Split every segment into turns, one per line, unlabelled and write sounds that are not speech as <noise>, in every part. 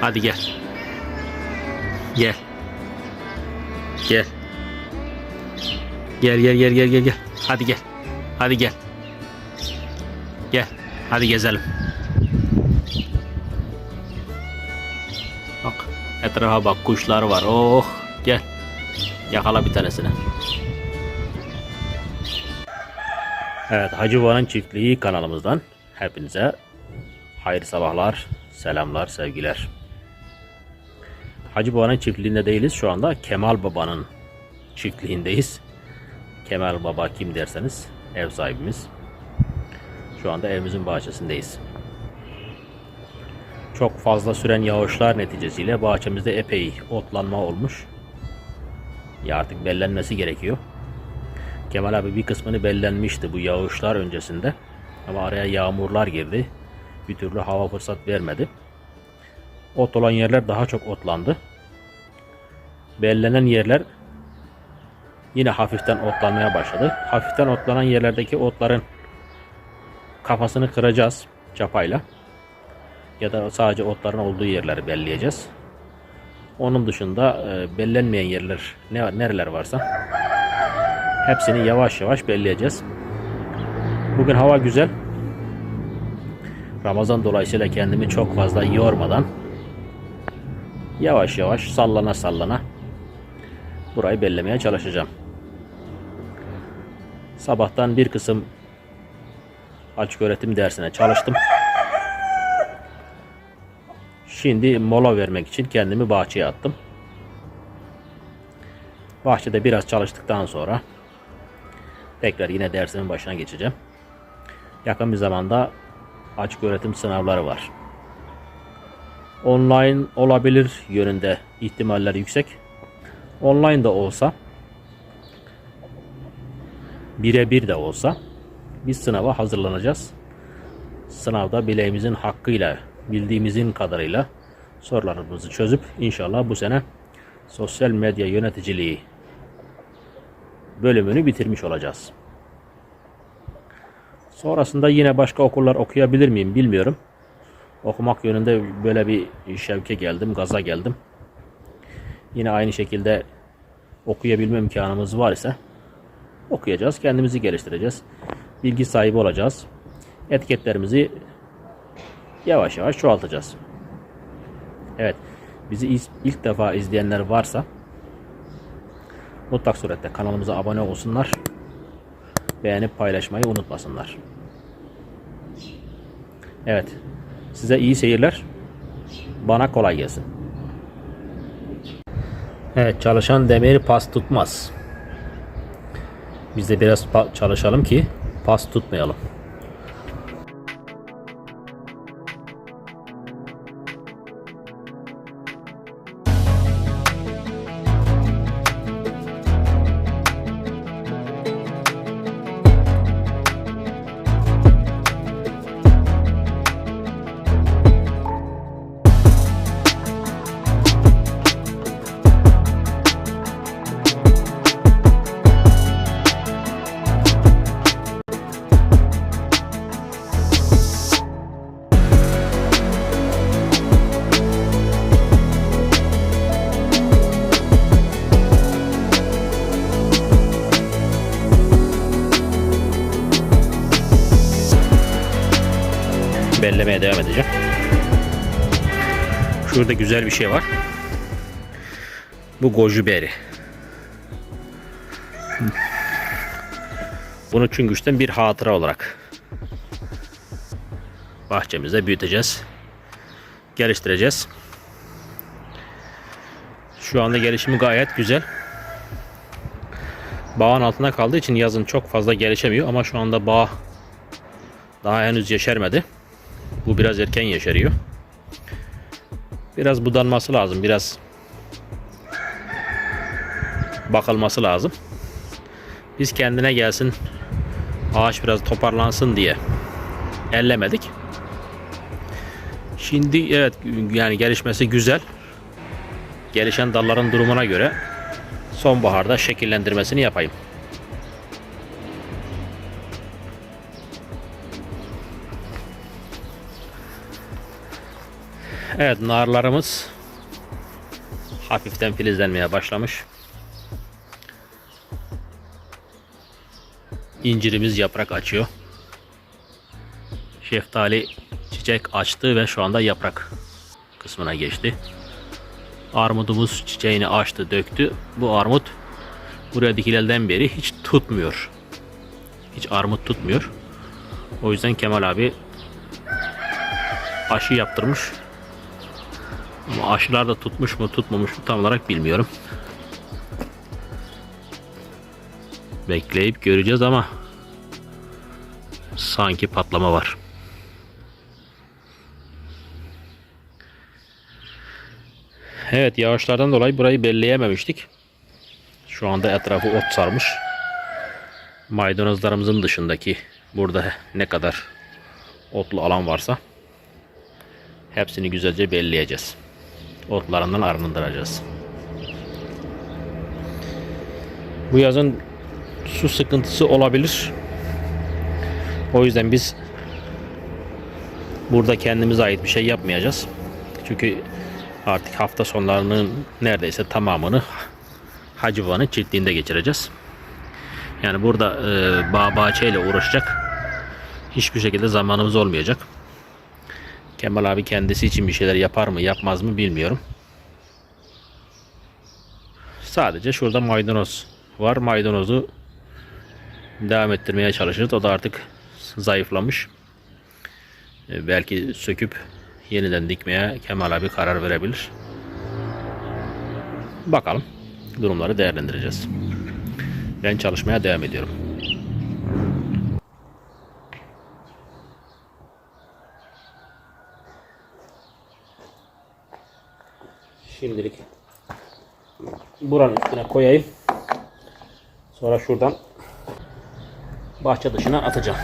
Hadi gel. Gel. Gel. Gel gel gel gel gel gel. Hadi gel. Hadi gel. Gel. Hadi gezelim. Bak etrafa bak kuşlar var. Oh gel. Yakala bir tanesini. Evet Hacı Varan Çiftliği kanalımızdan hepinize hayırlı sabahlar, selamlar, sevgiler. Hacı Baba'nın çiftliğinde değiliz. Şu anda Kemal Baba'nın çiftliğindeyiz. Kemal Baba kim derseniz ev sahibimiz. Şu anda evimizin bahçesindeyiz. Çok fazla süren yağışlar neticesiyle bahçemizde epey otlanma olmuş. Ya artık bellenmesi gerekiyor. Kemal abi bir kısmını bellenmişti bu yağışlar öncesinde. Ama araya yağmurlar girdi. Bir türlü hava fırsat vermedi. Ot olan yerler daha çok otlandı. Bellenen yerler yine hafiften otlanmaya başladı. Hafiften otlanan yerlerdeki otların kafasını kıracağız çapayla. Ya da sadece otların olduğu yerleri belleyeceğiz. Onun dışında e, bellenmeyen yerler ne nereler varsa hepsini yavaş yavaş belleyeceğiz. Bugün hava güzel. Ramazan dolayısıyla kendimi çok fazla yormadan yavaş yavaş sallana sallana burayı bellemeye çalışacağım. Sabahtan bir kısım açık öğretim dersine çalıştım. Şimdi mola vermek için kendimi bahçeye attım. Bahçede biraz çalıştıktan sonra tekrar yine dersimin başına geçeceğim. Yakın bir zamanda açık öğretim sınavları var. Online olabilir yönünde ihtimaller yüksek. Online de olsa birebir de olsa biz sınava hazırlanacağız. Sınavda bileğimizin hakkıyla, bildiğimizin kadarıyla sorularımızı çözüp inşallah bu sene sosyal medya yöneticiliği bölümünü bitirmiş olacağız. Sonrasında yine başka okullar okuyabilir miyim bilmiyorum. Okumak yönünde böyle bir şevke geldim, gaza geldim. Yine aynı şekilde okuyabilme imkanımız var ise okuyacağız, kendimizi geliştireceğiz. Bilgi sahibi olacağız. Etiketlerimizi yavaş yavaş çoğaltacağız. Evet, bizi iz- ilk defa izleyenler varsa mutlak surette kanalımıza abone olsunlar. Beğenip paylaşmayı unutmasınlar. Evet, size iyi seyirler. Bana kolay gelsin. Evet, çalışan demir pas tutmaz. Biz de biraz çalışalım ki pas tutmayalım. Bellemeye devam edeceğim. Şurada güzel bir şey var. Bu goji beri. Bunu Çüngüş'ten bir hatıra olarak bahçemizde büyüteceğiz. Geliştireceğiz. Şu anda gelişimi gayet güzel. Bağın altında kaldığı için yazın çok fazla gelişemiyor ama şu anda bağ daha henüz yeşermedi. Bu biraz erken yeşeriyor. Biraz budanması lazım. Biraz bakılması lazım. Biz kendine gelsin ağaç biraz toparlansın diye ellemedik. Şimdi evet yani gelişmesi güzel. Gelişen dalların durumuna göre sonbaharda şekillendirmesini yapayım. Evet narlarımız hafiften filizlenmeye başlamış. İncirimiz yaprak açıyor. Şeftali çiçek açtı ve şu anda yaprak kısmına geçti. Armudumuz çiçeğini açtı, döktü. Bu armut buraya dikilenden beri hiç tutmuyor. Hiç armut tutmuyor. O yüzden Kemal abi aşı yaptırmış. Ama aşılar da tutmuş mu tutmamış mı tam olarak bilmiyorum. Bekleyip göreceğiz ama sanki patlama var. Evet yağışlardan dolayı burayı belleyememiştik. Şu anda etrafı ot sarmış. Maydanozlarımızın dışındaki burada ne kadar otlu alan varsa hepsini güzelce belleyeceğiz. Otlarından arındıracağız. Bu yazın su sıkıntısı olabilir. O yüzden biz burada kendimize ait bir şey yapmayacağız. Çünkü artık hafta sonlarının neredeyse tamamını Hacıvan'ın çiftliğinde geçireceğiz. Yani burada e, bağ bahçeyle uğraşacak hiçbir şekilde zamanımız olmayacak. Kemal abi kendisi için bir şeyler yapar mı yapmaz mı bilmiyorum. Sadece şurada maydanoz var. Maydanozu devam ettirmeye çalışırız. O da artık zayıflamış. E, belki söküp yeniden dikmeye Kemal abi karar verebilir. Bakalım. Durumları değerlendireceğiz. Ben çalışmaya devam ediyorum. Şimdilik buranın üstüne koyayım. Sonra şuradan bahçe dışına atacağım.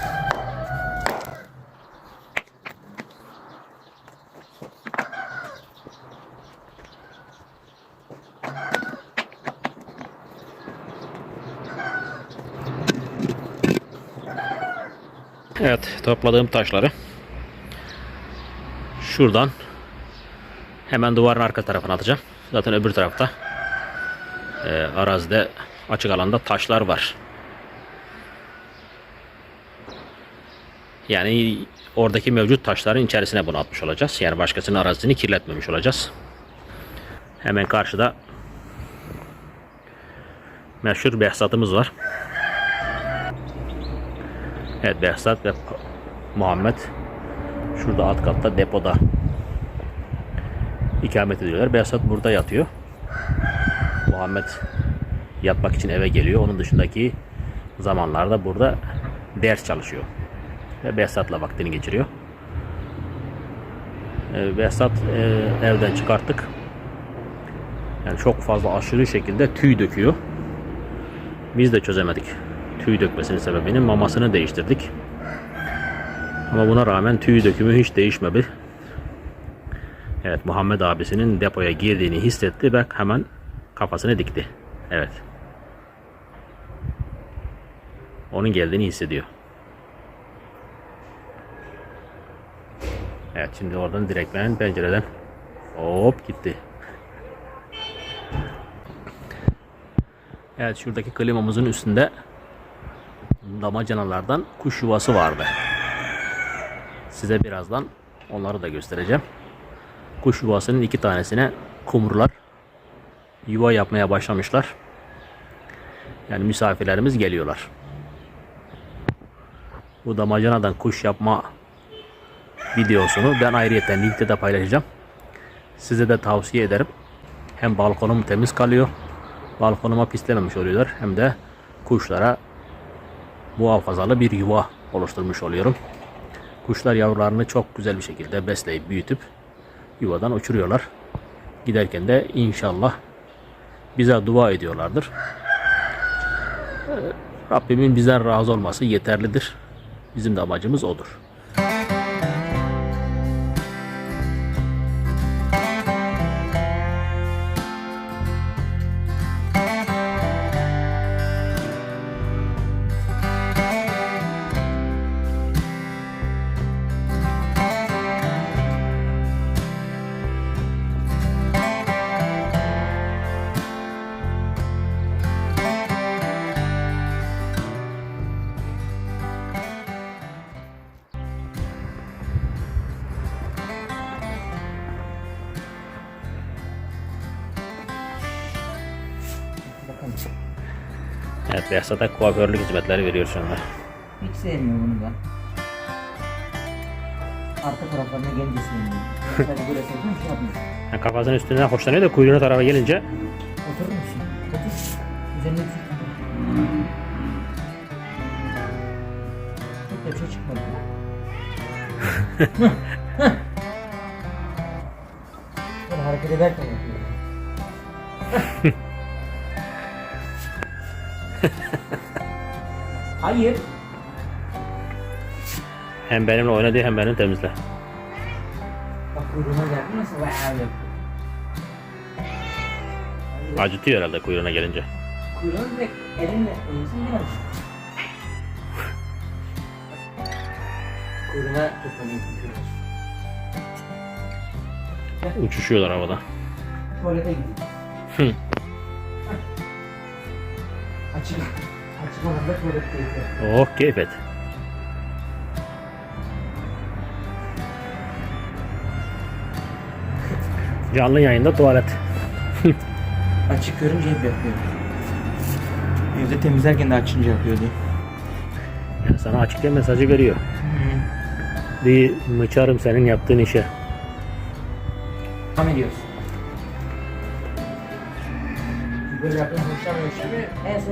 Evet topladığım taşları şuradan hemen duvarın arka tarafına atacağım. Zaten öbür tarafta e, arazide açık alanda taşlar var. Yani oradaki mevcut taşların içerisine bunu atmış olacağız. Yani başkasının arazisini kirletmemiş olacağız. Hemen karşıda meşhur Behzat'ımız var. Evet Behzat ve Muhammed şurada alt katta depoda ikamet ediyorlar. Behzat burada yatıyor. Muhammed yatmak için eve geliyor. Onun dışındaki zamanlarda burada ders çalışıyor. Ve Behzat'la vaktini geçiriyor. Ee, Behzat e, evden çıkarttık. Yani çok fazla aşırı şekilde tüy döküyor. Biz de çözemedik tüy dökmesinin sebebini mamasını değiştirdik. Ama buna rağmen tüy dökümü hiç değişmedi. Evet Muhammed abisinin depoya girdiğini hissetti ve hemen kafasını dikti. Evet. Onun geldiğini hissediyor. Evet şimdi oradan direktmen pencereden hop gitti. Evet şuradaki klimamızın üstünde damacanalardan kuş yuvası vardı. Size birazdan onları da göstereceğim. Kuş yuvasının iki tanesine kumrular yuva yapmaya başlamışlar. Yani misafirlerimiz geliyorlar. Bu damacanadan kuş yapma videosunu ben ayrıyeten linkte de paylaşacağım. Size de tavsiye ederim. Hem balkonum temiz kalıyor. Balkonuma pislememiş oluyorlar. Hem de kuşlara muhafazalı bir yuva oluşturmuş oluyorum. Kuşlar yavrularını çok güzel bir şekilde besleyip büyütüp yuvadan uçuruyorlar. Giderken de inşallah bize dua ediyorlardır. Ee, Rabbimin bizden razı olması yeterlidir. Bizim de amacımız odur. Behzat'a kuaförlük hizmetleri veriyor şu anda.
Hiç sevmiyorum bunu da. Arka taraflarına gelince sevmiyorum. <laughs> Sadece böyle sevdiğim şey.
Yani kafasının üstünden hoşlanıyor da kuyruğuna tarafa gelince
Oturur musun? Otur. Üzerine şey Çok da bir şey çıkmadı. <laughs> Böyle hareket ederken yapıyor. <laughs> <laughs> Hayır.
hem benimle oynadı hem beni temizle.
Bak kuyruğuna geldi nasıl wow yapıyor.
Acıtıyor herhalde kuyruğuna gelince.
Kuyruğunu direkt elinle elinsin biraz. Kuyruğuna tutmalıyım kuyruğu.
Uçuşuyorlar havada.
Tuvalete gideyim. Açık. Açık alanda tuvalet keyfi.
Oh keyif et. Canlı yayında tuvalet. <laughs>
Açık görünce hep yapıyor. Evde temizlerken de açınca yapıyordu.
Yani sana açıkça mesajı veriyor. Bir mıçarım senin yaptığın işe.
Devam ediyoruz.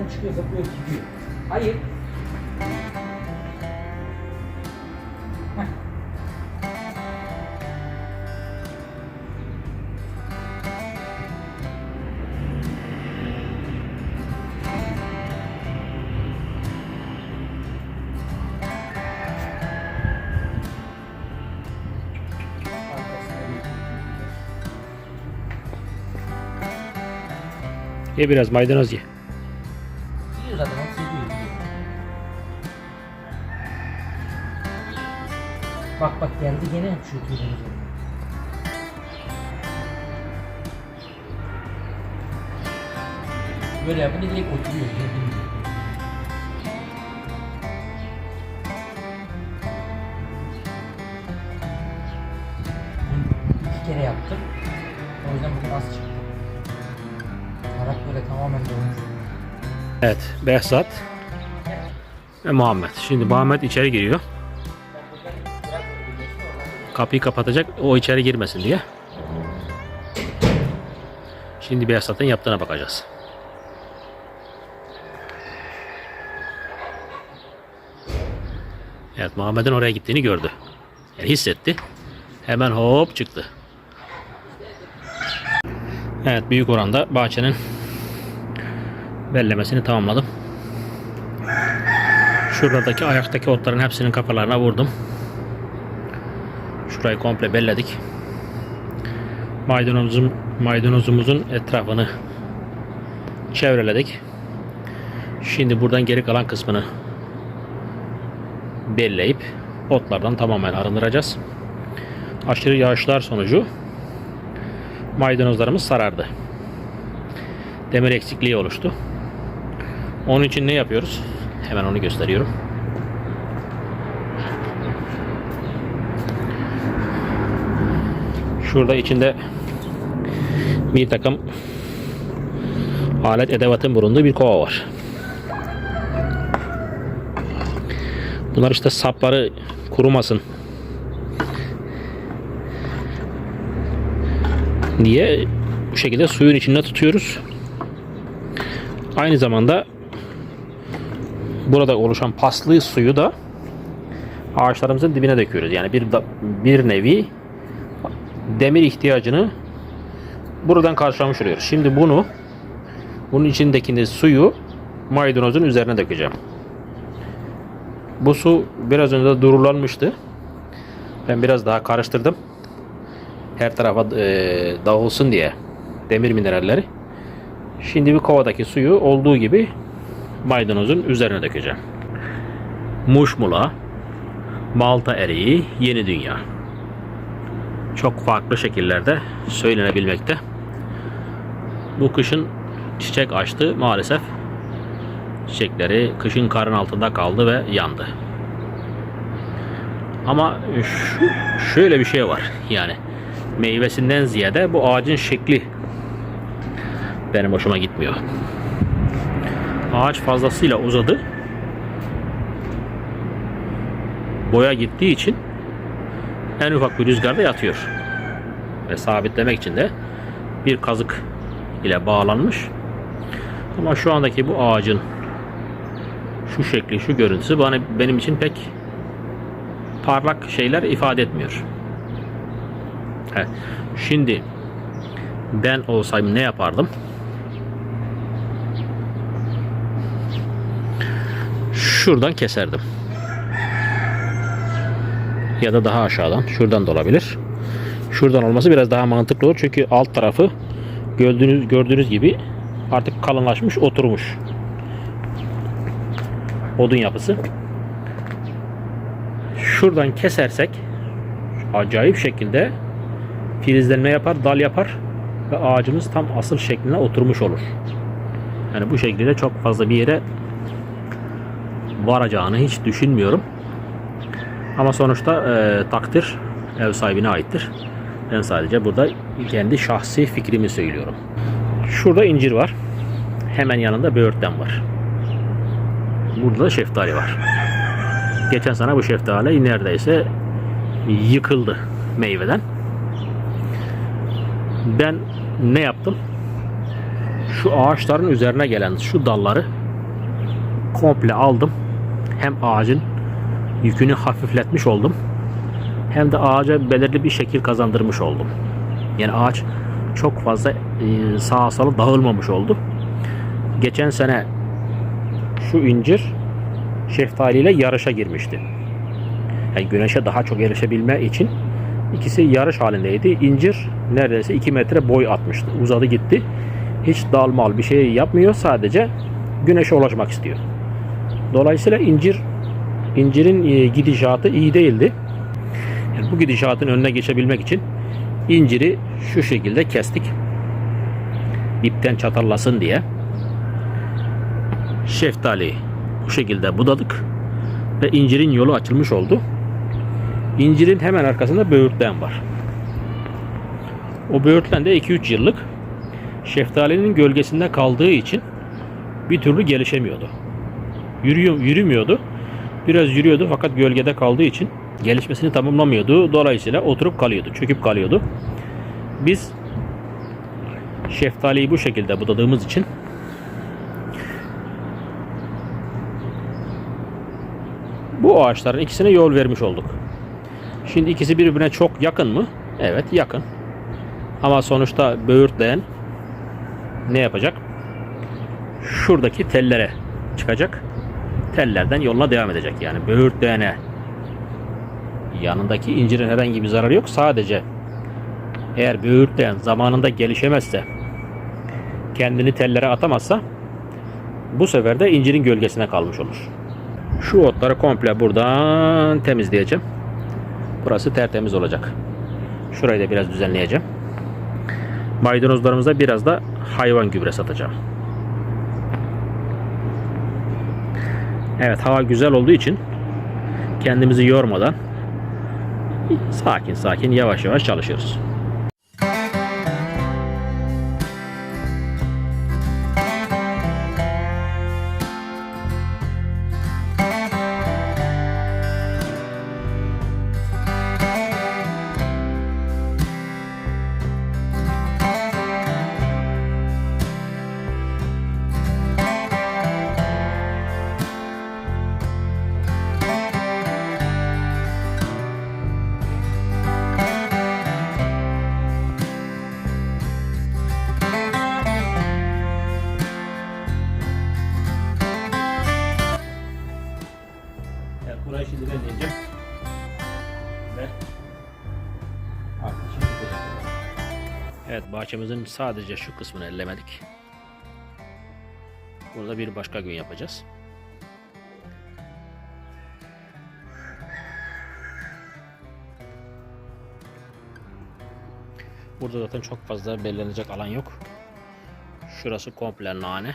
Hoşlanmıyor. En son çıkıyor zıplıyor gidiyor. Hayır. Heh. Arkasına bir-
Ye biraz maydanoz ye.
Geldi gene tüylerin üzerine. Böyle yapınca direkt oturuyor. Bunu iki kere yaptım. O yüzden bugün az çıktı. Tarak böyle tamamen dolmuş.
Evet Behzat ve Muhammed. Şimdi Muhammed içeri giriyor. Kapıyı kapatacak o içeri girmesin diye. Şimdi Behzat'ın yaptığına bakacağız. Evet Muhammed'in oraya gittiğini gördü. Yani hissetti. Hemen hop çıktı. Evet büyük oranda bahçenin bellemesini tamamladım. Şuradaki ayaktaki otların hepsinin kafalarına vurdum. Şurayı komple belledik. Maydanozum, maydanozumuzun etrafını çevreledik. Şimdi buradan geri kalan kısmını belleyip otlardan tamamen arındıracağız. Aşırı yağışlar sonucu maydanozlarımız sarardı. Demir eksikliği oluştu. Onun için ne yapıyoruz? Hemen onu gösteriyorum. Şurada içinde bir takım alet edevatın bulunduğu bir kova var. Bunlar işte sapları kurumasın diye bu şekilde suyun içinde tutuyoruz. Aynı zamanda burada oluşan paslı suyu da ağaçlarımızın dibine döküyoruz. Yani bir bir nevi demir ihtiyacını buradan karşılamış oluyoruz. Şimdi bunu bunun içindeki suyu maydanozun üzerine dökeceğim. Bu su biraz önce de durulanmıştı. Ben biraz daha karıştırdım. Her tarafa e, dağılsın diye demir mineralleri. Şimdi bir kovadaki suyu olduğu gibi maydanozun üzerine dökeceğim. Muşmula, Malta eriği, yeni dünya. Çok farklı şekillerde söylenebilmekte. Bu kışın çiçek açtı maalesef. Çiçekleri kışın karın altında kaldı ve yandı. Ama şu, şöyle bir şey var. Yani meyvesinden ziyade bu ağacın şekli benim hoşuma gitmiyor. ağaç fazlasıyla uzadı. Boya gittiği için en ufak bir rüzgarda yatıyor. Ve sabitlemek için de bir kazık ile bağlanmış. Ama şu andaki bu ağacın şu şekli, şu görüntüsü bana benim için pek parlak şeyler ifade etmiyor. He, Şimdi ben olsaydım ne yapardım? Şuradan keserdim. Ya da daha aşağıdan. Şuradan da olabilir. Şuradan olması biraz daha mantıklı olur. Çünkü alt tarafı gördüğünüz gördüğünüz gibi artık kalınlaşmış, oturmuş. Odun yapısı. Şuradan kesersek acayip şekilde filizlenme yapar, dal yapar ve ağacımız tam asıl şekline oturmuş olur. Yani bu şekilde çok fazla bir yere varacağını hiç düşünmüyorum. Ama sonuçta e, takdir ev sahibine aittir. Ben sadece burada kendi şahsi fikrimi söylüyorum. Şurada incir var. Hemen yanında böğürtlen var. Burada da şeftali var. Geçen sene bu şeftali neredeyse yıkıldı meyveden. Ben ne yaptım? Şu ağaçların üzerine gelen şu dalları komple aldım. Hem ağacın yükünü hafifletmiş oldum. Hem de ağaca belirli bir şekil kazandırmış oldum. Yani ağaç çok fazla e, sağa sola dağılmamış oldu. Geçen sene şu incir şeftaliyle yarışa girmişti. Yani güneşe daha çok erişebilme için ikisi yarış halindeydi. İncir neredeyse 2 metre boy atmıştı. Uzadı gitti. Hiç dalmal bir şey yapmıyor. Sadece güneşe ulaşmak istiyor. Dolayısıyla incir incirin e, gidişatı iyi değildi. Yani bu gidişatın önüne geçebilmek için inciri şu şekilde kestik. Dipten çatallasın diye. Şeftali bu şekilde budadık ve incirin yolu açılmış oldu. İncirin hemen arkasında böğürtlen var. O böğürtlen de 2-3 yıllık şeftalinin gölgesinde kaldığı için bir türlü gelişemiyordu. Yürüyor, yürümüyordu. Biraz yürüyordu fakat gölgede kaldığı için gelişmesini tamamlamıyordu. Dolayısıyla oturup kalıyordu, çöküp kalıyordu. Biz şeftaliyi bu şekilde budadığımız için bu ağaçların ikisine yol vermiş olduk. Şimdi ikisi birbirine çok yakın mı? Evet yakın. Ama sonuçta böğürtleyen ne yapacak? Şuradaki tellere çıkacak. Tellerden yoluna devam edecek. Yani böğürtleyene yanındaki incirin herhangi bir zararı yok. Sadece eğer böğürtleyen zamanında gelişemezse kendini tellere atamazsa bu sefer de incirin gölgesine kalmış olur. Şu otları komple buradan temizleyeceğim. Burası tertemiz olacak. Şurayı da biraz düzenleyeceğim. Maydanozlarımıza biraz da hayvan gübre satacağım. Evet hava güzel olduğu için kendimizi yormadan sakin sakin yavaş yavaş çalışıyoruz. Bahçemizin sadece şu kısmını ellemedik. Burada bir başka gün yapacağız. Burada zaten çok fazla belirlenecek alan yok. Şurası komple nane.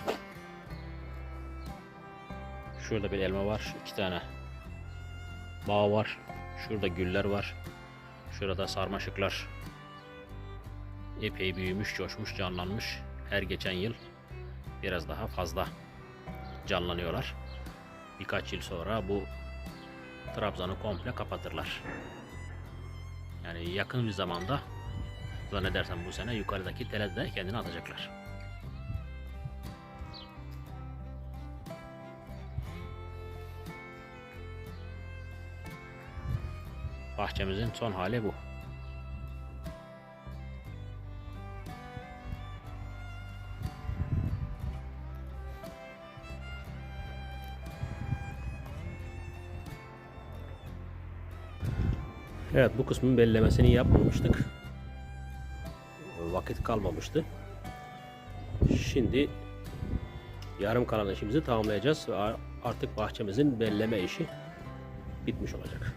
Şurada bir elma var. iki tane bağ var. Şurada güller var. Şurada sarmaşıklar. Epey büyümüş, coşmuş, canlanmış. Her geçen yıl biraz daha fazla canlanıyorlar. Birkaç yıl sonra bu Trabzon'u komple kapatırlar. Yani yakın bir zamanda zannedersem bu sene yukarıdaki tele kendini atacaklar. Bahçemizin son hali bu. Evet bu kısmın bellemesini yapmamıştık. Vakit kalmamıştı. Şimdi yarım kalan işimizi tamamlayacağız ve artık bahçemizin belleme işi bitmiş olacak.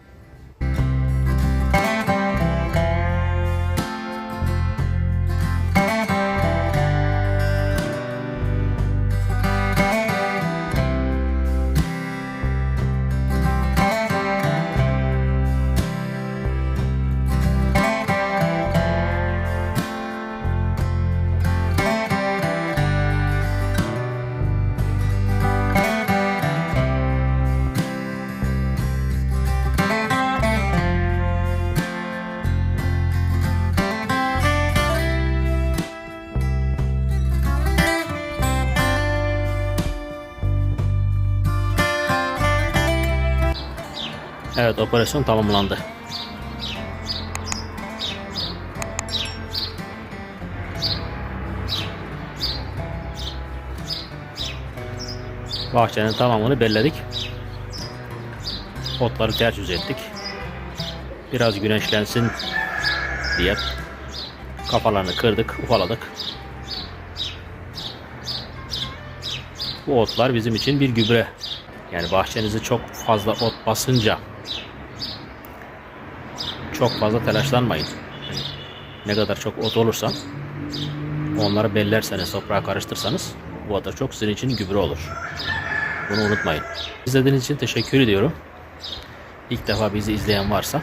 Evet operasyon tamamlandı. Bahçenin tamamını belledik. Otları ters yüz ettik. Biraz güneşlensin diye kafalarını kırdık, ufaladık. Bu otlar bizim için bir gübre. Yani bahçenizi çok fazla ot basınca çok fazla telaşlanmayın. Yani ne kadar çok ot olursa onları bellerseniz, toprağa karıştırsanız bu da çok sizin için gübre olur. Bunu unutmayın. İzlediğiniz için teşekkür ediyorum. İlk defa bizi izleyen varsa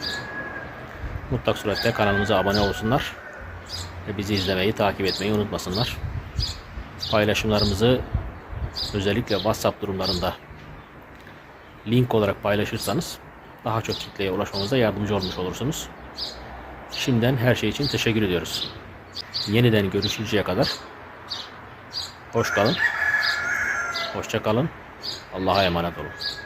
mutlak surette kanalımıza abone olsunlar ve bizi izlemeyi, takip etmeyi unutmasınlar. Paylaşımlarımızı özellikle WhatsApp durumlarında link olarak paylaşırsanız daha çok kitleye ulaşmamıza yardımcı olmuş olursunuz. Şimdiden her şey için teşekkür ediyoruz. Yeniden görüşünceye kadar hoş kalın. Hoşça kalın. Allah'a emanet olun.